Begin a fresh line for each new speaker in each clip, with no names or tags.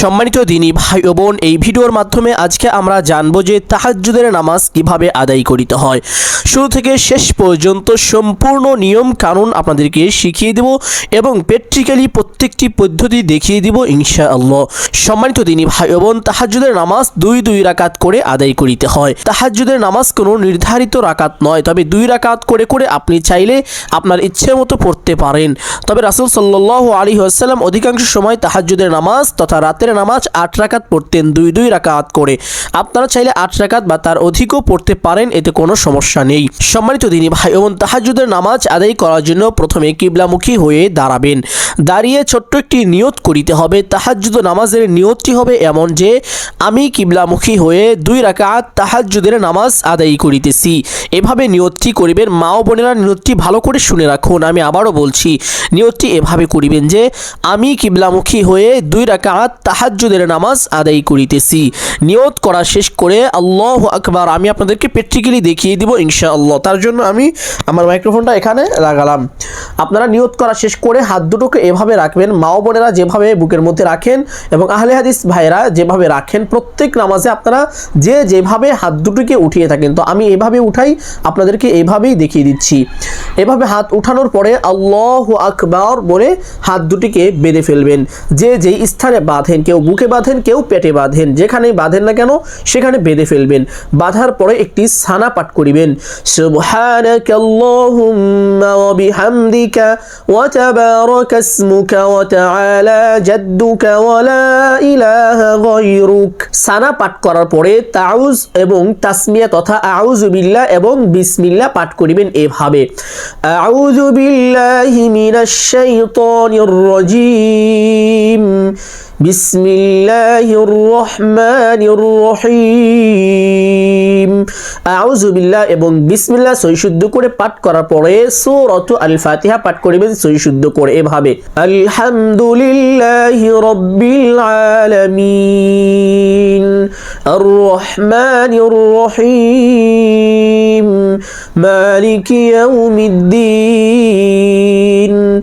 সম্মানিত দিনী ভাই ও বোন, এই ভিডিওর মাধ্যমে আজকে আমরা জানব যে তাহাজ্জুদের নামাজ কীভাবে আদায় করিতে হয়। শুরু থেকে শেষ পর্যন্ত সম্পূর্ণ নিয়ম কানুন আপনাদেরকে শিখিয়ে দেব এবং প্র্যাকটিক্যালি প্রত্যেকটি পদ্ধতি দেখিয়ে দিব ইনশাআল্লাহ। সম্মানিত দিনী ভাই ও বোন, তাহাজ্জুদের নামাজ দুই দুই রাকাত করে আদায় করিতে হয়। তাহাজ্জুদের নামাজ কোনো নির্ধারিত রাকাত নয়, তবে দুই রাকাত করে করে আপনি চাইলে আপনার ইচ্ছে মতো পড়তে পারেন। তবে রাসুল সাল্লাহ আলী আসসালাম অধিকাংশ সময় তাহাজ্জুদের নামাজ তথা রাতের নামাজ আট রাকাত পড়তেন, দুই দুই রাকাত করে। আপনারা চাইলে আট রাকাত বা তার অধিকও পড়তে পারেন, এতে কোনো সমস্যা নেই। সম্মানিত দিনী ভাই এবং তাহাজ্জুদের নামাজ আদায় করার জন্য প্রথমে কিবলামুখী হয়ে দাঁড়াবেন। দাঁড়িয়ে ছোট্ট একটি নিয়ত করিতে হবে। তাহাজ্জুদ নামাজের নিয়তটি হবে এমন যে, আমি কিবলামুখী হয়ে দুই রাকাত তাহাজ্জুদের নামাজ আদায় করিতেছি। এভাবে নিয়তটি করিবেন। মা ও বোনেরা নিয়তটি ভালো করে শুনে রাখুন। আমি আবারও বলছি, নিয়তটি এভাবে করিবেন যে, আমি কিবলামুখী হয়ে দুই রাকাত তাহাজ্জুদের নামাজ আদায় করিতেছি। নিয়ত করা শেষ করে আল্লাহ আকবার, আমি আপনাদেরকে প্র্যাকটিক্যালি দেখিয়ে দিব ইনশাআল্লাহ। তার জন্য আমি আমার মাইক্রোফোনটা এখানে লাগালাম। আপনারা নিয়ত করা শেষ করে হাত দুটোকে এভাবে রাখবেন, মা বোনেরা যেভাবে বুকের মধ্যে রাখেন এবং আহলে হাদিস ভাইরা যেভাবে রাখেন, প্রত্যেক নামাজে আপনারা যে যেভাবে হাত দুটোকে উঠিয়ে থাকেন, তো আমি এভাবে উঠাই, আপনাদেরকে এভাবেই দেখিয়ে দিচ্ছি। এভাবে হাত উঠানোর পরে আল্লাহ আকবার বলে হাত দুটিকে বেঁধে ফেলবেন। যে যেই স্থানে বাঁধেন কেউ বুকে বাঁধেন, কেউ পেটে বাঁধেন। যেখানেই বাঁধেন না কেন, সেখানে বেঁধে ফেলবেন। বাঁধার পরে একটি সানা পাঠ করিবেন। সানা পাঠ করার পরে তাউজ এবং তাসমিয়া তথা আউযু বিল্লাহ এবং বিসমিল্লাহ পাঠ করিবেন এভাবে। আউযু বিল্লাহি মিনাশ শাইতানির রাজিম। বিসমিল্লাহির রহমানির রহিম। আউযু বিল্লাহ এবং বিসমিল্লাহ সহিশুদ্ধ করে পাঠ করার পরে সূরাতু আল ফাতিহা পাঠ করিবেন সহিশুদ্ধ করে এভাবে। আলহামদুলিল্লাহি রাব্বিল আলামিন। আর রহমানির রহিম। মালিকি ইয়াউমিদ্দিন।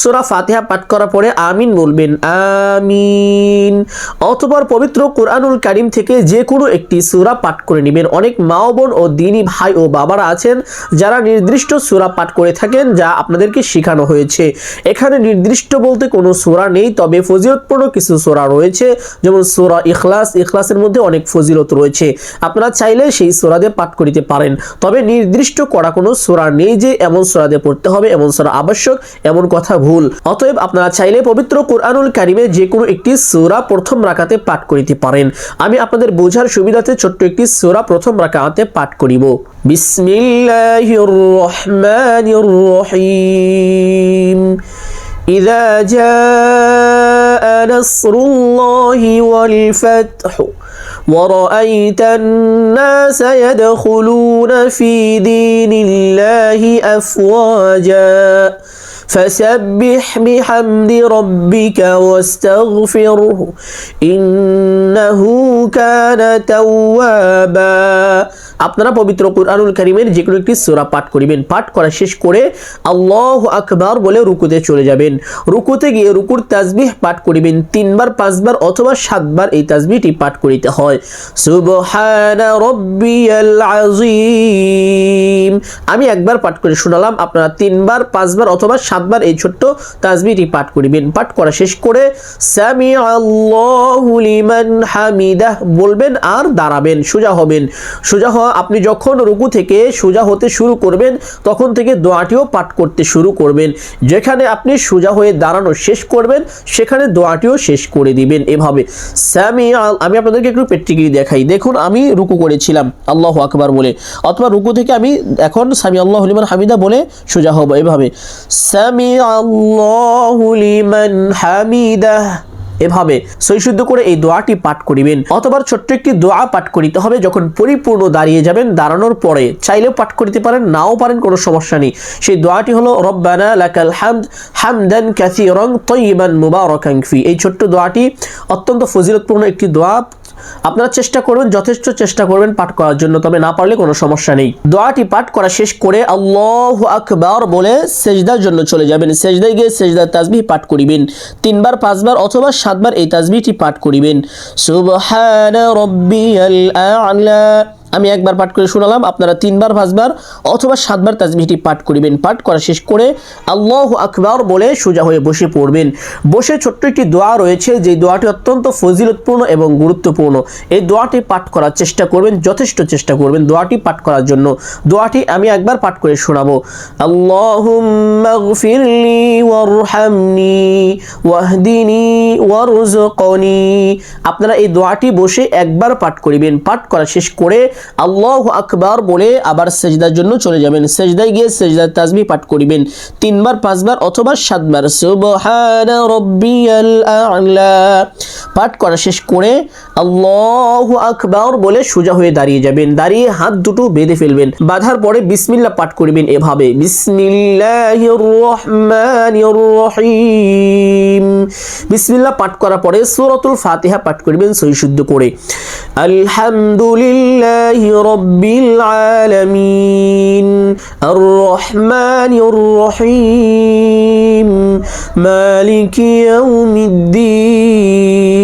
সুরা ফাতিহা পাঠ করার পরে আমিন বলবেন, আমিন। অথবা পবিত্র কোরআনুল কারিম থেকে যে কোনো একটি সূরা পাঠ করে নেবেন। অনেক মা বোন ও দিনী ভাই ও বাবারা আছেন যারা নির্দিষ্ট সূরা পাঠ করে থাকেন, যা আপনাদেরকে শেখানো হয়েছে। এখানে নির্দিষ্ট বলতে কোনো সূরা নেই, তবে ফজিলতপূর্ণ কিছু সূরা রয়েছে, যেমন সূরা ইখলাস। ইখলাসের মধ্যে অনেক ফজিলত রয়েছে। আপনারা চাইলে সেই সূরা দিয়ে পাঠ করিতে পারেন। তবে নির্দিষ্ট করা কোনো সূরা নেই যে এমন সূরা দিয়ে পড়তে হবে, এমন সূরা আবশ্যক, এমন কথা ভুল অতএব আপনারা চাইলে পবিত্র কোরআনুল কারিমে যে কোনো একটি সূরা প্রথম রাকাতে পাঠ করিতে পারেন আমি আপনাদের বোঝার সুবিধাতে ছোট্ট একটি সূরা প্রথম রাকাতে পাঠ করিব বিসমিল্লাহির রহমানির রহিম إذا جاء نصر الله والفتح ورأيت الناس يدخلون في دين الله أفواجا فسبح بحمد ربك واستغفره إنه كان توابا আপনারা পবিত্র কুরআনুল কারীমের যে কোনো একটি সূরা পাঠ করিবেন পাঠ করা শেষ করে আল্লাহ আকবার বলে রুকুতে চলে যাবেন রুকুতে গিয়ে রুকুর তাসবিহ পাঠ করিবেন তিনবার পাঁচবার অথবা সাতবার এই তাসবিহটি পাঠ করিতে হয় সুবহানা রাব্বিয়াল আযীম আমি একবার পাঠ করে শোনালাম আপনারা তিনবার পাঁচবার অথবা সাতবার এই ছোট্ট তাসবিহটি পাঠ করিবেন। পাঠ করা শেষ করে আল্লাহু লিমান হামিদাহ বলবেন আর দাঁড়াবেন, সোজা হবেন। সোজা হওয়া, আপনি যখন রুকু থেকে সোজা হতে শুরু করবেন, তখন থেকে দোয়াটিও পাঠ করতে শুরু করবেন। যেখানে আপনি সোজা হয়ে দাঁড়ানো শেষ করবেন, সেখানে দোয়াটিও শেষ করে দিবেন এভাবে। আল আমি আপনাদেরকে একটু প্র্যাকটিক্যালি দেখাই। দেখুন, আমি রুকু করেছিলাম, আল্লাহ আকবার বলে। অথবা রুকু থেকে আমি এখন সামি আল্লাহ লিমান হামিদা বলে সোজা হব এভাবে। সামি লিমান হামিদা এভাবে সৈশুদ্ধ করে এই দোয়াটি পাঠ করিবেন। অথবা ছোট্ট একটি দোয়া পাঠ করিতে হবে, যখন পরিপূর্ণ দাঁড়িয়ে যাবেন, দাঁড়ানোর পরে চাইলেও পাঠ করিতে পারেন, নাও পারেন, কোনো সমস্যা নেই। সেই দোয়াটি হলো, রব্বানা লাকাল হামদ হামদান কাসীরান তয়্যিবান মুবারাকান ফি। এই ছোট্ট দোয়াটি অত্যন্ত ফজিলতপূর্ণ একটি দোয়া। আপনারা চেষ্টা করবেন যথেষ্ট চেষ্টা করবেন পাঠ করার জন্য, তবে না পারলে কোনো সমস্যা নেই। দোয়াটি পাঠ করা শেষ করে আল্লাহ আকবর বলে সেজদার জন্য চলে যাবেন। সেজদায় গিয়ে সেজদার তাজবি পাঠ করিবেন। তিনবার, পাঁচবার অথবা সাতবার এই তাজবিটি পাঠ করিবেন। সুবহান রব্বিয়াল আ'লা। আমি একবার পাঠ করে শোনালাম, আপনারা তিনবার, পাঁচবার অথবা সাতবার তাজবিহটি পাঠ করিবেন। পাঠ করা শেষ করে আল্লাহ আকবার বলে সোজা হয়ে বসে পড়বেন। বসে ছোট্ট একটি দোয়া রয়েছে, যে দোয়াটি অত্যন্ত ফজিলতপূর্ণ এবং গুরুত্বপূর্ণ। এই দোয়াটি পাঠ করার চেষ্টা করবেন, যথেষ্ট চেষ্টা করবেন দোয়াটি পাঠ করার জন্য। দোয়াটি আমি একবার পাঠ করে শোনাবো। আপনারা এই দোয়াটি বসে একবার পাঠ করিবেন। পাঠ করা শেষ করে আল্লাহ আকবার বলে আবার সেজদার জন্য চলে যাবেন। সেজদায় গিয়ে সেজদার তাজবি পাঠ করিবেন। তিনবার, পাঁচবার অথবা সাতবার। সুবহান রব্বিয়াল আ'লা। পাঠ করা শেষ করে আল্লাহ আকবার বলে সোজা হয়ে দাঁড়িয়ে যাবেন। দাঁড়িয়ে হাত দুটো বেঁধে ফেলবেন। বাঁধার পরে বিসমিল্লাহ পাঠ করবেন এভাবে। বিসমিল্লাহ পাঠ করার পরে সুরতুল ফাতিহা পাঠ করিবেন সহি শুদ্ধ করে। আলহামদুলিল্লাহি রব্বিল আলামিন। আর রহমানির রহিম। মালিকি ইয়াউমিদ্দিন।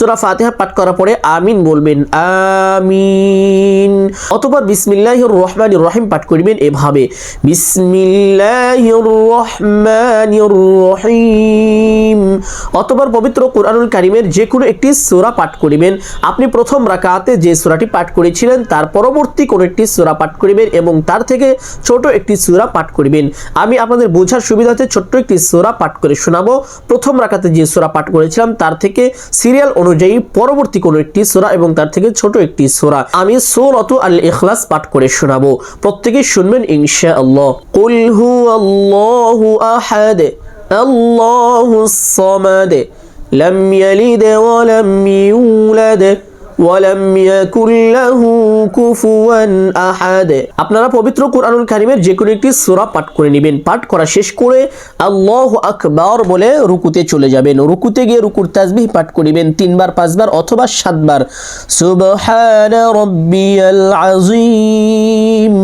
সুরা ফাতিহা পাঠ করার পরে আমিন বলবেন, আমিন। অথবা বিসমিল্লাহির রহমানির রহিম পাঠ করিবেন এভাবে, বিসমিল্লাহির রহমানির রহিম। অথবা পবিত্র কোরআনুল কারিমের যে কোনো একটি সূরা পাঠ করিবেন। আপনি প্রথম রাকাতে যে সূরাটি পাঠ করেছিলেন, তার পরবর্তী কোনো একটি সূরা পাঠ করিবেন এবং তার থেকে ছোট একটি সূরা পাঠ করিবেন। আমি আপনাদের বোঝার সুবিধাতে ছোট্ট একটি সূরা পাঠ করে শোনাবো। প্রথম রাকাতে যে সূরা পাঠ করেছিলাম, তার থেকে সিরিয়াল অনুযায়ী পরবর্তী কোনো একটি সোরা এবং তার থেকে ছোট একটি সোরা। আমি সোরত আল ইখলাস পাঠ করে শোনাবো। প্রত্যেকে শুনবেন ইনশাআল্লাহ। কুল হু আল্লাহু আহাদ, আল্লাহু সামাদ, লাম ইয়ালিদ ওয়া লাম ইউলাদ। ওয়ালাম ইয়াকুল লাহু কুফুয়ান আহাদ। আপনারা পবিত্র কোরআনুল কারীমের যে কোনো একটি সূরা পাঠ করে নেবেন। পাঠ করা শেষ করে আল্লাহু আকবার বলে রুকুতে চলে যাবেন। রুকুতে গিয়ে রুকুর তাসবিহ পাঠ করিবেন তিনবার, পাঁচবার অথবা সাতবার। সুবহান রাব্বিয়াল আযীম।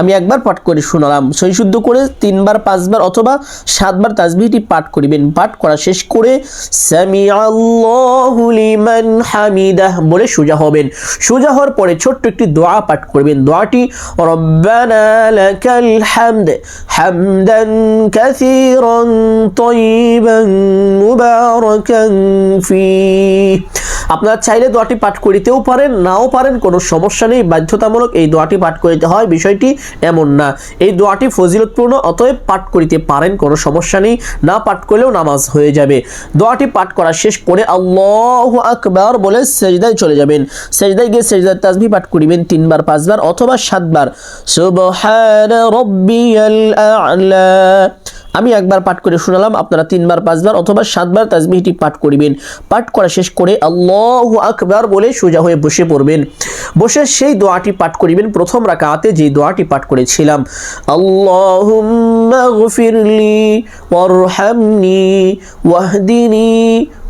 আমি একবার পাঠ করে শোনালাম। শুদ্ধ করে তিনবার, পাঁচবার অথবা সাতবার তাসবিহটি পাঠ করিবেন পাঠ করা শেষ করে সামি আল্লাহু লিমান হামিদাহ বলে সোজা হবেন। সোজা হওয়ার পরে ছোট্ট একটি দোয়া পাঠ করবেন। দোয়াটি, রব্বানা আপনারা চাইলে দোয়াটি পাঠ করিতেও পারেন, নাও পারেন, কোনো সমস্যা নেই। বাধ্যতামূলক এই দোয়াটি পাঠ করিতে হয়, বিষয়টি এমন না। এই দোয়াটি ফজিলতপূর্ণ, অতএব পাঠ করিতে পারেন, কোনো সমস্যা নেই। না পাঠ করলেও নামাজ হয়ে যাবে। দোয়াটি পাঠ করা শেষ করে আল্লাহ আকবার বলে সেজদায় চলে যাবেন সেজদায় গিয়ে সেজদার তাসবিহ পাঠ করিবেন তিনবার, পাঁচবার অথবা সাতবার। সুবহান রব্বিয়াল আ'লা। আমি একবার পাঠ করে শোনালাম, আপনারা তিনবার, পাঁচবার অথবা সাতবার তাজবিহটি পাঠ করিবেন। পাঠ করা শেষ করে আল্লাহ আকবার বলে সোজা হয়ে বসে পড়বেন। বসে সেই দোয়াটি পাঠ করিবেন, প্রথম রাকাতে যে দোয়াটি পাঠ করেছিলাম। ওয়াহদিনি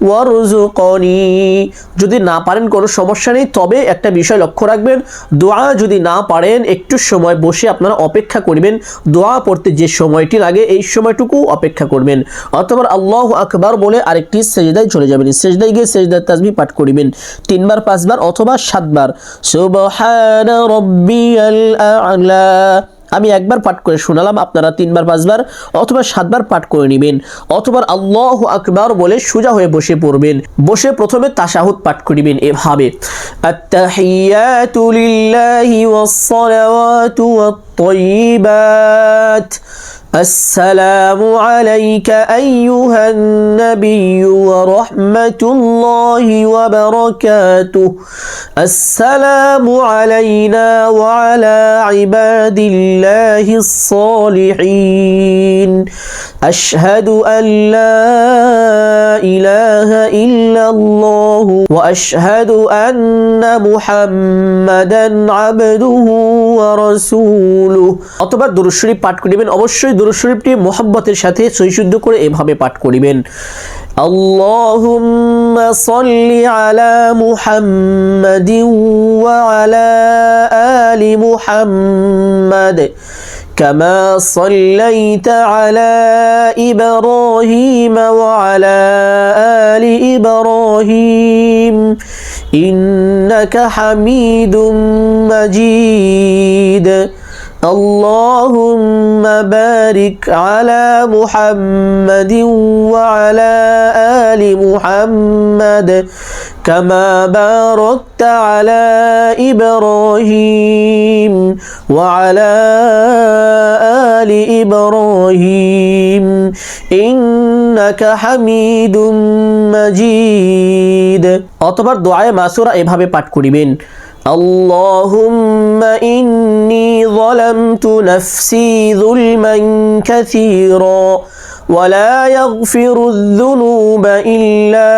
ওয়ারজুকনি যদি না পারেন, কোনো সমস্যা নেই, তবে একটা বিষয় লক্ষ্য রাখবেন, দোয়া যদি না পারেন, একটু সময় বসে আপনারা অপেক্ষা করবেন, দোয়া পড়তে যে সময়টি লাগে, এই সময়টুকু অপেক্ষা করবেন। অথবা আল্লাহ আকবার বলে আরেকটি সেজদায় চলে যাবেন, সেজদায় গিয়ে সেজদার তাজবি পাঠ করিবেন, তিনবার, পাঁচবার অথবা সাতবার। সুবহান রব্বিয়াল আ'লা। আমি একবার পাঠ করে শোনালাম, আপনারা তিনবার, পাঁচবার, অথবা সাতবার পাঠ করে নেবেন। অথবা আল্লাহ আকবার বলে সোজা হয়ে বসে পড়বেন। বসে প্রথমে তাশাহুদ পাঠ করিবেন এভাবে। আত্তাহিয়াতু লিল্লাহি ওয়াস-সালাওয়াতু ওয়াত-তাইয়িবাত السلام عليك أيها النبي ورحمة الله وبركاته السلام علينا وعلى عباد الله الصالحين أشهد أن لا إله إلا الله وأشهد أن محمدا عبده ورسوله অথবা দুরূদ শরীফ পাঠ করিবেন অবশ্যই দুরূদ শরীফটি মোহাব্বতের সাথে সৈশুদ্ধ করে এভাবে পাঠ করিবেন اللهم صل على محمد وعلى آل محمد كما صليت على إبراهيم وعلى آل إبراهيم إنك حميد مجيد اللهم بارك على محمد وعلى آل محمد كما باركت على إبراهيم وعلى آل إبراهيم إنك حميد مجيد অতবার দোয়ায়ে মাসুরা এভাবে পাঠ করিবেন اللهم إني ظلمت نفسي ظلما كثيرا. ولا يغفر الذنوب إلا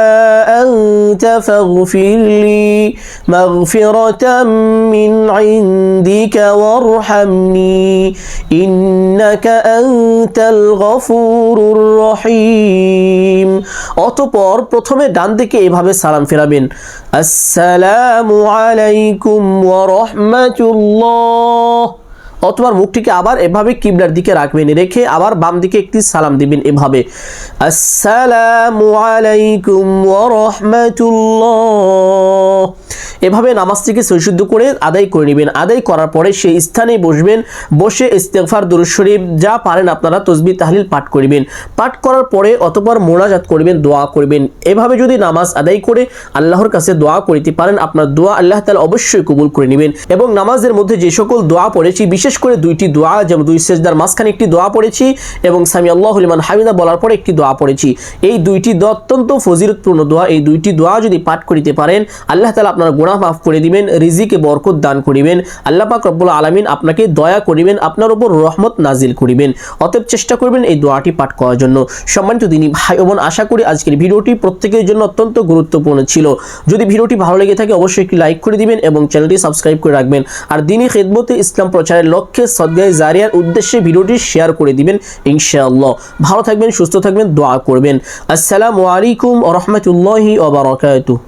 أنت فاغفر لي مغفرة من عندك وارحمني إنك أنت الغفور الرحيم অতপর প্রথমে ডান দিকে এভাবে সালাম ফেরাবেন আসসালামু আলাইকুম ওয়া রাহমাতুল্লাহ অথবা মুখটিকে আবার এভাবে কিবলার দিকে রাখবেন, রেখে আবার বাম দিকে একটি সালাম দিবেন এভাবে। আসসালামু আলাইকুম ওয়া রাহমাতুল্লাহ। এভাবে নামাজটিকে সৈশুদ্ধ করে আদায় করে নেবেন। আদায় করার পরে সেই স্থানে বসবেন, বসে ইস্তেগফার, দুরূদ শরীফ যা পারেন আপনারা তসবি তাহলিল পাঠ করিবেন। পাঠ করার পরে অতপর মোনাজাত করবেন, দোয়া করবেন। এভাবে যদি নামাজ আদায় করে আল্লাহর কাছে দোয়া করিতে পারেন, আপনার দোয়া আল্লাহ তাআলা অবশ্যই কবুল করে নেবেন। এবং নামাজের মধ্যে যে সকল দোয়া পড়েছি, বিশেষ করে দুইটি দোয়া, যেমন দুই সেজদার মাঝখানে একটি দোয়া পড়েছি এবং সামি আল্লাহ লিমান হামিদা বলার পরে একটি দোয়া পড়েছি। এই দুইটি দোয়া অত্যন্ত ফজিরতপূর্ণ দোয়া। এই দুইটি দোয়া যদি পাঠ করিতে পারেন, আল্লাহ তাআলা আপনার গুনাহ মাফ করে দিবেন, রিজিকে বরকত দান করিবেন। আল্লাহ পাক রব্বুল আলামিন আপনাকে দয়া করিবেন, আপনার উপর রহমত নাজিল করিবেন। অতএব চেষ্টা করবেন এই দোয়াটি পাঠ করার জন্য। সম্মানিত দিনী ভাই বোন, আশা করি আজকের ভিডিওটি প্রত্যেকের জন্য অত্যন্ত গুরুত্বপূর্ণ ছিল। যদি ভিডিওটি ভালো লেগে থাকে, অবশ্যই একটি লাইক করে দিবেন এবং চ্যানেলটি সাবস্ক্রাইব করে রাখবেন। আর দিনই খেদমতে ইসলাম প্রচারের লক্ষ্যে সদ্গায় জারিয়ার উদ্দেশ্যে ভিডিওটি শেয়ার করে দিবেন, ইনশাআল্লাহ। ভালো থাকবেন, সুস্থ থাকবেন, দোয়া করবেন। আসসালামু আলাইকুম রাহমাতুল্লাহি ওয়া বারাকাতুহু।